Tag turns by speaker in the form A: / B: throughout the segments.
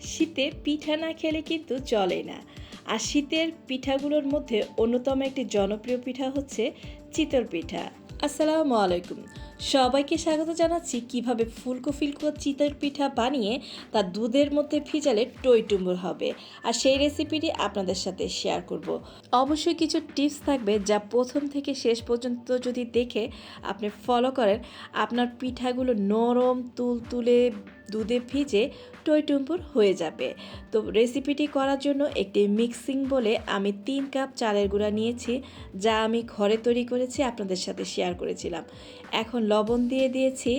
A: শীতে পিঠা না খেলে কিন্তু চলে না। আর শীতের পিঠাগুলোর মধ্যে অন্যতম একটি জনপ্রিয় পিঠা হচ্ছে চিতল পিঠা। আসসালামু আলাইকুম। সবাইকে স্বাগত জানাচ্ছি কীভাবে ফুলকো ফিলকো চিতল পিঠা বানিয়ে তা দুধের মধ্যে ভিজালে টইটুম্বুর হবে। আর সেই রেসিপিটি আপনাদের সাথে শেয়ার করব। অবশ্যই কিছু টিপস থাকবে যা প্রথম থেকে শেষ পর্যন্ত যদি দেখে আপনি ফলো করেন, আপনার পিঠাগুলো নরম তুল তুলে দুধে ভিজে টইটুম্বুর হয়ে যাবে। তো রেসিপিটি করার জন্য একটি মিক্সিং বলে আমি তিন কাপ চালের গুঁড়া নিয়েছি, যা আমি ঘরে তৈরি করেছি, আপনাদের সাথে শেয়ার করেছিলাম। এখন লবণ দিয়ে দিয়েছি,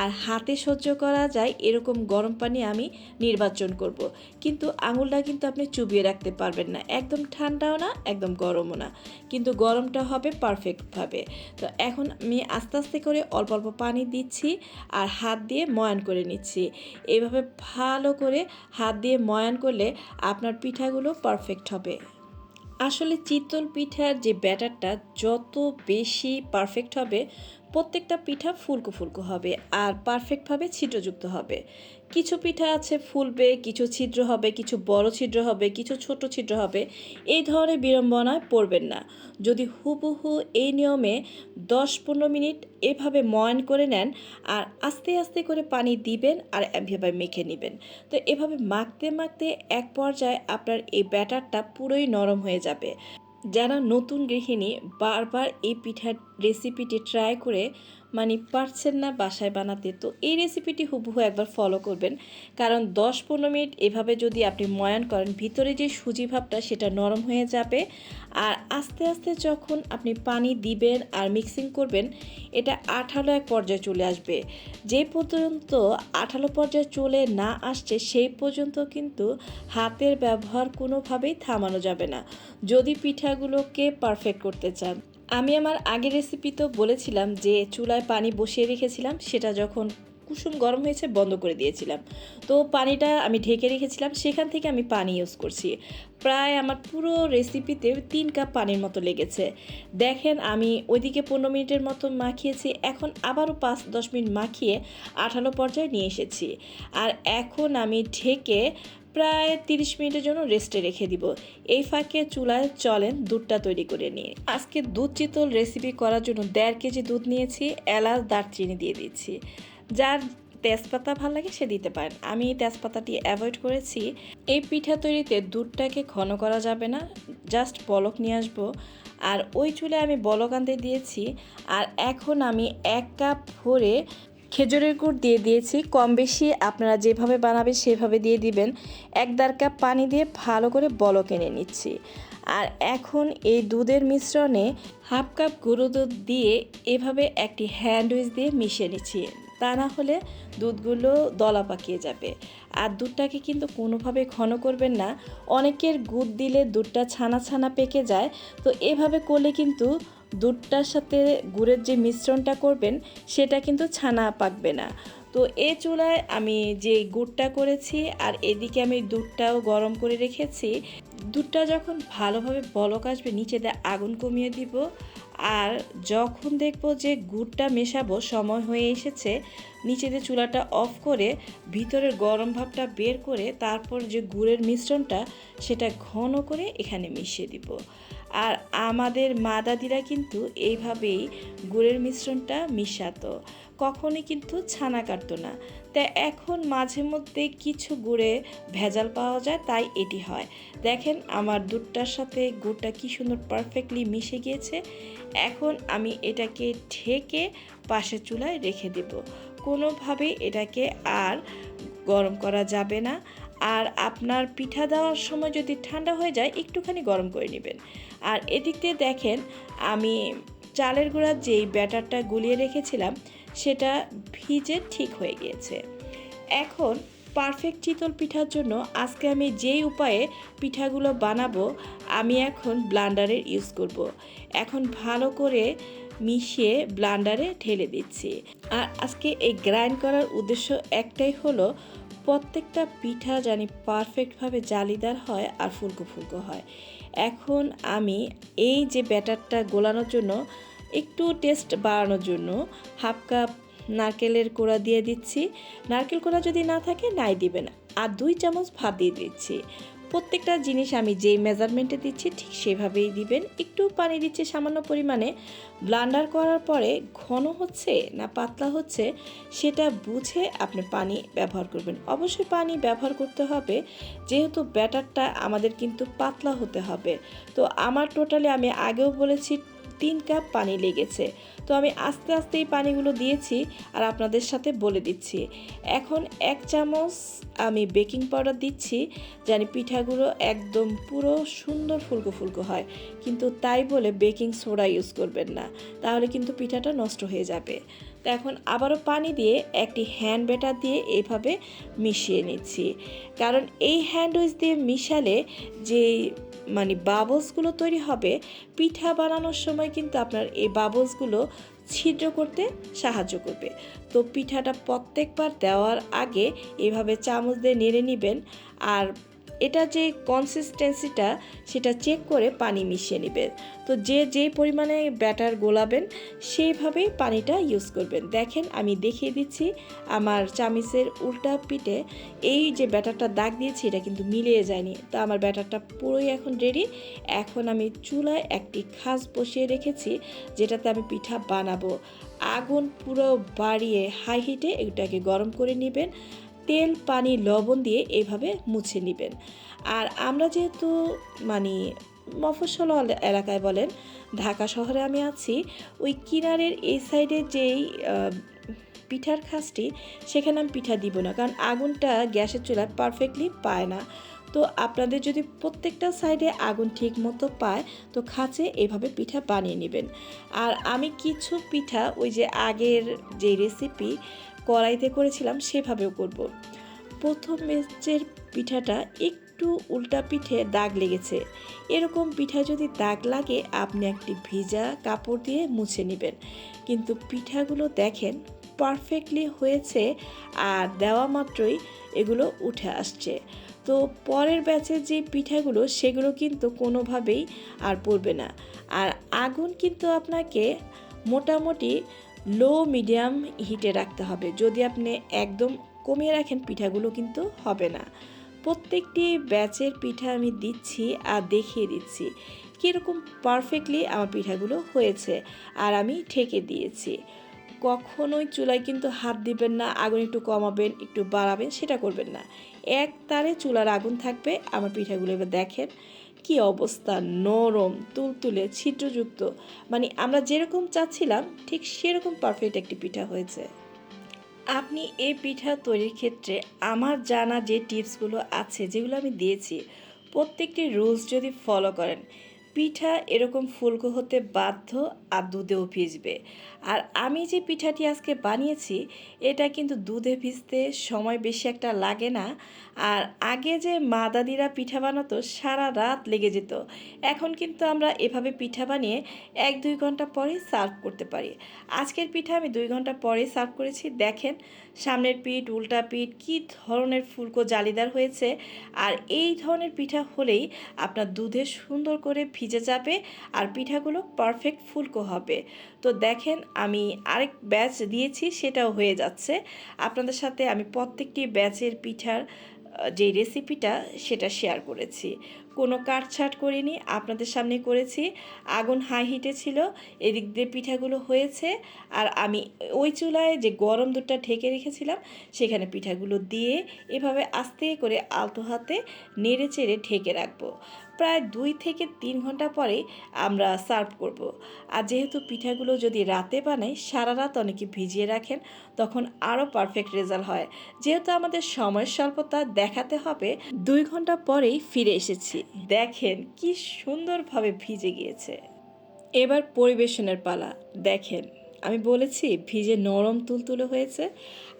A: আর হাতে সহ্য করা যায় এরকম গরম পানি আমি নির্বাচন করব। কিন্তু আঙুলটা কিন্তু আপনি চুবিয়ে রাখতে পারবেন না, একদম ঠান্ডাও না, একদম গরমও না। কিন্তু গরমটা হবে পারফেক্টভাবে তো এখন আমি আস্তে আস্তে করে অল্প অল্প পানি দিচ্ছি, আর হাত দিয়ে ময়ান করে নিচ্ছি। এইভাবে ভালো করে হাত দিয়ে ময়ান করলে আপনার পিঠাগুলো পারফেক্ট হবে। আসলে চিতল পিঠার যে ব্যাটারটা যত বেশি পারফেক্ট হবে, প্রত্যেকটা পিঠা ফুলকো ফুলকো হবে আর পারফেক্টভাবে ছিদ্রযুক্ত হবে। কিছু পিঠা আছে ফুলবে, কিছু ছিদ্র হবে, কিছু বড় ছিদ্র হবে, কিছু ছোট ছিদ্র হবে, এই ধরনের বিড়ম্বনায় পড়বেন না। যদি হুবহু এই নিয়মে দশ পনেরো মিনিট এভাবে ময়ন করে নেন আর আস্তে আস্তে করে পানি দিবেন আর এভাবে মেখে নেবেন। তো এভাবে মাখতে মাখতে এক পর্যায়ে আপনার এই ব্যাটারটা পুরোই নরম হয়ে যাবে। যারা নতুন গৃহিণী বারবার এই পিঠার রেসিপিটি ট্রাই করে মানে পারছেন না বাসায় বানাতে, তো এই রেসিপিটি হুবহু একবার ফলো করবেন। কারণ দশ পনেরো মিনিট এভাবে যদি আপনি ময়ান করেন, ভিতরে যে সুজি ভাবটা সেটা নরম হয়ে যাবে। আর আস্তে আস্তে যখন আপনি পানি দিবেন আর মিক্সিং করবেন, এটা আঠালো এক পর্যায়ে চলে আসবে। যে পর্যন্ত আঠালো পর্যায়ে চলে না আসছে, সেই পর্যন্ত কিন্তু হাতের ব্যবহার কোনোভাবেই থামানো যাবে না। যদি পিঠাগুলোকে পারফেক্ট করতে চান। আমি আমার আগের তো বলেছিলাম যে চুলায় পানি বসিয়ে রেখেছিলাম, সেটা যখন কুসুম গরম হয়েছে বন্ধ করে দিয়েছিলাম। তো পানিটা আমি ঢেকে রেখেছিলাম, সেখান থেকে আমি পানি ইউজ করছি। প্রায় আমার পুরো রেসিপিতে তিন কাপ পানির মতো লেগেছে। দেখেন, আমি ওইদিকে পনেরো মিনিটের মতো মাখিয়েছি, এখন আবারও পাঁচ দশ মিনিট মাখিয়ে আঠালো পর্যায়ে নিয়ে এসেছি। আর এখন আমি ঢেকে প্রায় তিরিশ মিনিটের জন্য রেস্টে রেখে দিব। এই ফাঁকে চুলায় চলেন দুধটা তৈরি করে নিয়ে আজকে দুধ চিতল রেসিপি করার জন্য দেড় কেজি দুধ নিয়েছি, এলাচ, দারচিনি দিয়ে দিচ্ছি। যার তেজপাতা ভালো লাগে সে দিতে পারেন। আমি তেজপাতাটি অ্যাভয়েড করেছি। এই পিঠা তৈরিতে দুধটাকে ঘন করা যাবে না জাস্ট বলক নিয়ে আসব। আর ওই চুলে আমি বলক আনতে দিয়েছি। আর এখন আমি এক কাপ ভরে খেজুরের গুড় দিয়ে দিয়েছি। কম বেশি আপনারা যেভাবে বানাবেন সেভাবে দিয়ে দিবেন। এক দেড় কাপ পানি দিয়ে ভালো করে বলক এনে নিচ্ছি। আর এখন এই দুধের মিশ্রণে হাফ কাপ গুঁড়ো দুধ দিয়ে এভাবে একটি হ্যান্ডউইচ দিয়ে মিশিয়ে নিচ্ছি। তা না হলে দুধগুলো দলা পাকিয়ে যাবে। আর দুধটাকে কিন্তু কোনোভাবে ঘন করবেন না। অনেকের গুড় দিলে দুধটা ছানা ছানা পেকে যায়। তো এভাবে করলে কিন্তু দুধটার সাথে গুড়ের যে মিশ্রণটা করবেন, সেটা কিন্তু ছানা পাকবে না। তো এ চুলায় আমি যে গুড়টা করেছি আর এদিকে আমি দুধটাও গরম করে রেখেছি, দুধটা যখন ভালোভাবে বলক আসবে, নিচে দিয়ে আগুন কমিয়ে দিব। আর যখন দেখব যে গুড়টা মেশাবো, সময় হয়ে এসেছে নিচে দিয়ে চুলাটা অফ করে ভিতরের গরম ভাবটা বের করে তারপর যে গুড়ের মিশ্রণটা, সেটা ঘন করে এখানে মিশিয়ে দিব। আর আমাদের মা দাদিরা কিন্তু এইভাবেই গুড়ের মিশ্রণটা মিশাতো। কখনই কিন্তু ছানা কাটতো না। তাই এখন মাঝে মধ্যে কিছু গুড়ে ভেজাল পাওয়া যায়, তাই এটি হয়। দেখেন আমার দুধটার সাথে গুড়টা কি সুন্দর পারফেক্টলি মিশে গিয়েছে। এখন আমি এটাকে ঢেকে পাশের চুলায় রেখে দেব। কোনোভাবে এটাকে আর গরম করা যাবে না। আর আপনার পিঠা দেওয়ার সময় যদি ঠান্ডা হয়ে যায়, একটুখানি গরম করে নেবেন। আর এদিক দিয়ে দেখেন, আমি চালের গুঁড়ার যেই ব্যাটারটা গুলিয়ে রেখেছিলাম, সেটা ভিজে ঠিক হয়ে গিয়েছে। এখন পারফেক্ট চিতল পিঠার জন্য আজকে আমি যেই উপায়ে পিঠাগুলো বানাবো, আমি এখন ব্লান্ডারের ইউজ করব। এখন ভালো করে মিশিয়ে ব্লান্ডারে ঢেলে দিচ্ছি। আর আজকে এই গ্রাইন্ড করার উদ্দেশ্য একটাই হলো, প্রত্যেকটা পিঠা জানি পারফেক্টভাবে জালিদার হয় আর ফুলকো ফুলকো হয়। এখন আমি এই যে ব্যাটারটা গোলানোর জন্য, একটু টেস্ট বাড়ানোর জন্য হাফ কাপ নারকেলের কোড়া দিয়ে দিচ্ছি। নারকেল কোড়া যদি না থাকে, নাই দিবেন। আর দুই চামচ ভাত দিয়ে দিচ্ছি। প্রত্যেকটা জিনিস আমি যেই মেজারমেন্টে দিচ্ছি, ঠিক সেভাবেই দিবেন। একটু পানি দিচ্ছে সামান্য পরিমাণে। ব্লান্ডার করার পরে ঘন হচ্ছে না পাতলা হচ্ছে, সেটা বুঝে আপনি পানি ব্যবহার করবেন। অবশ্যই পানি ব্যবহার করতে হবে, যেহেতু ব্যাটারটা আমাদের কিন্তু পাতলা হতে হবে। তো আমার টোটালি আমি আগেও বলেছি তিন কাপ পানি লেগেছে। তো আমি আস্তে আস্তে এই পানিগুলো দিয়েছি আর আপনাদের সাথে বলে দিচ্ছি। এখন এক চামচ আমি বেকিং পাউডার দিচ্ছি, জানি পিঠাগুলো একদম পুরো সুন্দর ফুলকো ফুলকো হয়, কিন্তু তাই বলে বেকিং সোডা ইউজ করবেন না, তাহলে কিন্তু পিঠাটা নষ্ট হয়ে যাবে। তো এখন আবারও পানি দিয়ে একটি হ্যান্ড ব্যাটার দিয়ে এইভাবে মিশিয়ে নিচ্ছি। কারণ এই হ্যান্ড উইচ দিয়ে মিশালে যে মানে বাবলসগুলো তৈরি হবে, পিঠা বানানোর সময় কিন্তু আপনার এই বাবলসগুলো ছিদ্র করতে সাহায্য করবে। তো পিঠাটা প্রত্যেকবার দেওয়ার আগে এভাবে চামচ দিয়ে নেড়ে নেবেন আর এটা যে কনসিস্টেন্সিটা সেটা চেক করে পানি মিশিয়ে নেবেন। তো যে যে পরিমাণে ব্যাটার গোলাবেন, সেইভাবেই পানিটা ইউজ করবেন। দেখেন, আমি দেখিয়ে দিচ্ছি আমার চামিচের উল্টা পিঠে এই যে ব্যাটারটা দাগ দিয়েছি, এটা কিন্তু মিলিয়ে যায়নি। তো আমার ব্যাটারটা পুরোই এখন রেডি এখন আমি চুলায় একটি খাস বসিয়ে রেখেছি, যেটাতে আমি পিঠা বানাবো। আগুন পুরো বাড়িয়ে হাই হিটে এটাকে গরম করে নেবেন। তেল, পানি, লবণ দিয়ে এইভাবে মুছে নেবেন। আর আমরা যেহেতু মানে মফস্বল এলাকায় বলেন, ঢাকা শহরে আমি আছি, ওই কিনারের এই সাইডে যেই পিঠার খাসটি, সেখানে আমি পিঠা দিব না। কারণ আগুনটা গ্যাসের চুলায় পারফেক্টলি পায় না। তো আপনাদের যদি প্রত্যেকটা সাইডে আগুন ঠিক মতো পায়, তো খাঁচে এভাবে পিঠা বানিয়ে নেবেন। আর আমি কিছু পিঠা, ওই যে আগের যে রেসিপি কড়াইতে করেছিলাম, সেভাবেও করব। প্রথম বেচের পিঠাটা একটু উল্টা পিঠে দাগ লেগেছে। এরকম পিঠা যদি দাগ লাগে, আপনি একটি ভিজা কাপড় দিয়ে মুছে নেবেন। কিন্তু পিঠাগুলো দেখেন পারফেক্টলি হয়েছে আর দেওয়া মাত্রই এগুলো উঠে আসছে। তো পরের ব্যাচের যে পিঠাগুলো, সেগুলো কিন্তু কোনোভাবেই আর পড়বে না। আর আগুন কিন্তু আপনাকে মোটামুটি লো, মিডিয়াম হিটে রাখতে হবে। যদি আপনি একদম কমিয়ে রাখেন, পিঠাগুলো কিন্তু হবে না। প্রত্যেকটি ব্যাচের পিঠা আমি দিচ্ছি আর দেখিয়ে দিচ্ছি কীরকম পারফেক্টলি আমার পিঠাগুলো হয়েছে আর আমি ঠেকে দিয়েছি। কখনোই চুলায় কিন্তু হাত দিবেন না, আগুন একটু কমাবেন, একটু বাড়াবেন, সেটা করবেন না। এক তারে চুলার আগুন থাকবে, আমার পিঠাগুলো এবার দেখেন। কি অবস্থা? নরম, তুলতুলে, ছিদ্রযুক্ত। মানে আমরা যেরকম চাচ্ছিলাম, ঠিক সেরকম পারফেক্ট একটি পিঠা হয়েছে। আপনি এই পিঠা তৈরির ক্ষেত্রে আমার জানা যে টিপসগুলো আছে, যেগুলো আমি দিয়েছি, প্রত্যেকটি রুলস যদি ফলো করেন পিঠা এরকম ফুলকো হতে বাধ্য আর দুধেও ভিজবে। আর আমি যে পিঠাটি আজকে বানিয়েছি, এটা কিন্তু দুধে ভিজতে সময় বেশি একটা লাগে না। আর আগে যে মা দাদিরা পিঠা বানাতো, সারা রাত লেগে যেত। এখন কিন্তু আমরা এভাবে পিঠা বানিয়ে এক দুই ঘণ্টা পরেই সার্ভ করতে পারি। আজকের পিঠা আমি দুই ঘণ্টা পরেই সার্ভ করেছি। দেখেন সামনের পিঠ, উল্টা পিঠ, কী ধরনের ফুলকো জালিদার হয়েছে? আর এই ধরনের পিঠা হলেই আপনার দুধে সুন্দর করে ভিজে যাবে আর পিঠাগুলো পারফেক্ট ফুলকো হবে। তো দেখেন, আমি আরেক ব্যাচ দিয়েছি, সেটাও হয়ে যাচ্ছে। আপনাদের সাথে আমি প্রত্যেকটি ব্যাচের পিঠার যে রেসিপিটা সেটা শেয়ার করেছি। কোনো কাটছাট করিনি, আপনাদের সামনে করেছি। আগুন হাই হিটে ছিল, এদিক দিয়ে পিঠাগুলো হয়েছে, আর আমি ওই চুলায় যে গরম দুধটা ঢেকে রেখেছিলাম, সেখানে পিঠাগুলো দিয়ে এভাবে আস্তে করে আলতো হাতে নেড়ে চেড়ে ঢেকে রাখব। প্রায় দুই থেকে তিন ঘণ্টা পরে আমরা সার্ভ করব। আর যেহেতু পিঠাগুলো যদি রাতে বানাই, সারা রাত অনেকে ভিজিয়ে রাখেন, তখন আরও পারফেক্ট রেজাল্ট হয়। যেহেতু আমাদের সময় স্বল্পতা দেখাতে হবে, দুই ঘণ্টা পরেই ফিরে এসেছি। দেখেন কি সুন্দরভাবে ভিজে গিয়েছে। এবার পরিবেশনের পালা। দেখেন, আমি বলেছি ভিজে নরম তুলতুলে হয়েছে।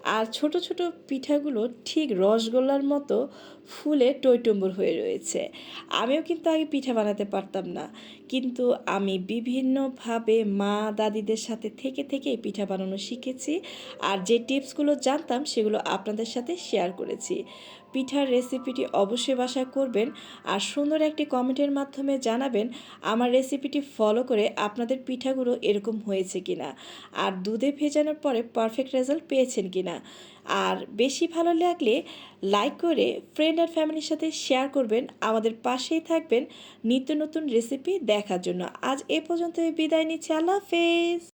A: আর ছোট ছোট পিঠাগুলো ঠিক রসগোল্লার মতো ফুলে টইটম্বুর হয়ে রয়েছে। আমিও কিন্তু আগে পিঠা বানাতে পারতাম না। কিন্তু আমি বিভিন্নভাবে মা, দাদিদের সাথে থেকে থেকে পিঠা বানানো শিখেছি আর যে টিপসগুলো জানতাম সেগুলো আপনাদের সাথে শেয়ার করেছি। পিঠার রেসিপিটি অবশ্যই বাসা করবেন আর সুন্দর একটি কমেন্টের মাধ্যমে জানাবেন আমার রেসিপিটি ফলো করে আপনাদের পিঠাগুলো এরকম হয়েছে কিনা। আর দুধে ভেজানোর পরে পারফেক্ট রেজাল্ট পেয়েছেন কিনা। না। আর বেশি ভালো লাগলে লাইক করে ফ্রেন্ড আর ফ্যামিলির সাথে শেয়ার করবেন। আমাদের পাশেই থাকবেন নিত্য নতুন রেসিপি দেখার জন্য। আজ এ পর্যন্ত বিদায় নিচ্ছি। আল্লাহ হাফেজ।